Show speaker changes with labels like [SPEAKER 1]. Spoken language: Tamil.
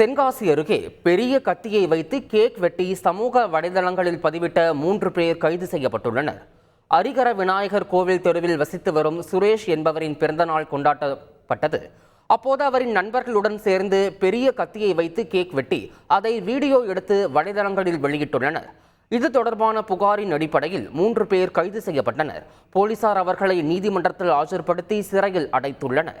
[SPEAKER 1] தென்காசி அருகே பெரிய கத்தியை வைத்து கேக் வெட்டி சமூக வலைதளங்களில் பதிவிட்ட மூன்று பேர் கைது செய்யப்பட்டுள்ளனர். அரிகர விநாயகர் கோவில் தெருவில் வசித்து வரும் சுரேஷ் என்பவரின் பிறந்தநாள் கொண்டாடப்பட்டது அப்போது அவரின் நண்பர்களுடன் சேர்ந்து பெரிய கத்தியை வைத்து கேக் வெட்டி அதை வீடியோ எடுத்து வலைதளங்களில் வெளியிட்டுள்ளனர். இது தொடர்பான புகாரின் அடிப்படையில் மூன்று பேர் கைது செய்யப்பட்டனர். போலீசார் அவர்களை நீதிமன்றத்தில் ஆஜர்படுத்தி சிறையில் அடைத்துள்ளனர்.